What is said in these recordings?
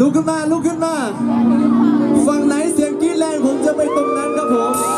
ลุกขึ้นมาลุกขึ้นมา ฝั่งไหนเสียงกรี๊ดแรงผมจะไปตรงนั้นครับผม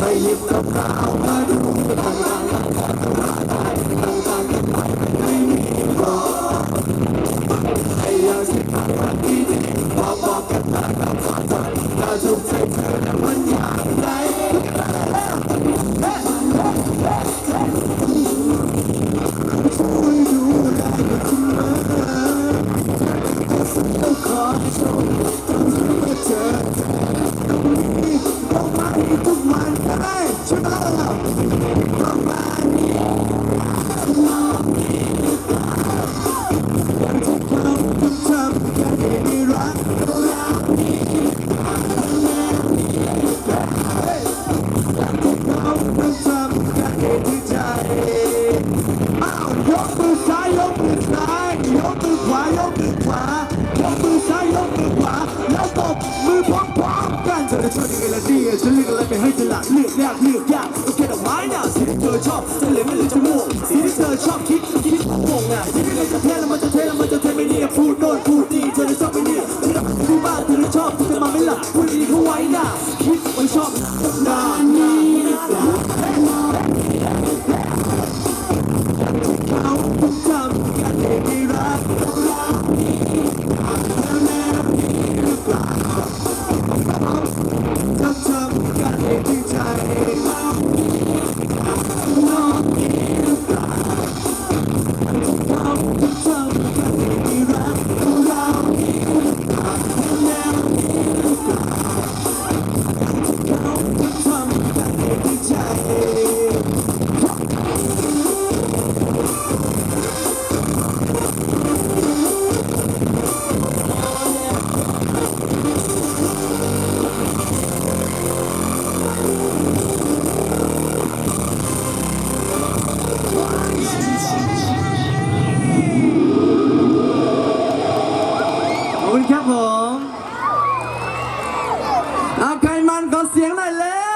วันก็ได้บ้างว่ามาก็มาดีข้างนอกดีหรือเปล่าเฮ้เฮ้ที่เขาต้องทำกันดีรักของเราดีหรือเปล่าวแล้วดีหรือเปล่าที่เขาต้องทำกันดีใจถามคำเดียวชอบผู้ชายชอบผู้หญิงเป็นคนอยากไปหยิบกับข้าวมาดูต่างต่างต่างต่างต่างต่างกันไม่มีบอกไอ้ยาสิบห้าปีนี้บอกบอกกันมาแล้วขอโทษถ้าทุกใจเธอนั้นมันอย่างไรช่วยดูแลกันทีมาต้องขอชค ยกมือซ้ายยกมือซ้ายยกมือขวายกมือขวา อกยากโอเคดอกไม้น่ะสีที่เธอชอบจะเหลือไม่เหลือจะม่วงสีที่เธอชอบคิดคิดงงอะที่ไม่ได้จะเทแล้วมันจะเทแล้วมันจะเทไม่เนี่ยพูดโน่นพูดนี่เธอจะชอบ ขอบคุณครับผมเอาใครมันขอเสียงหน่อยเร็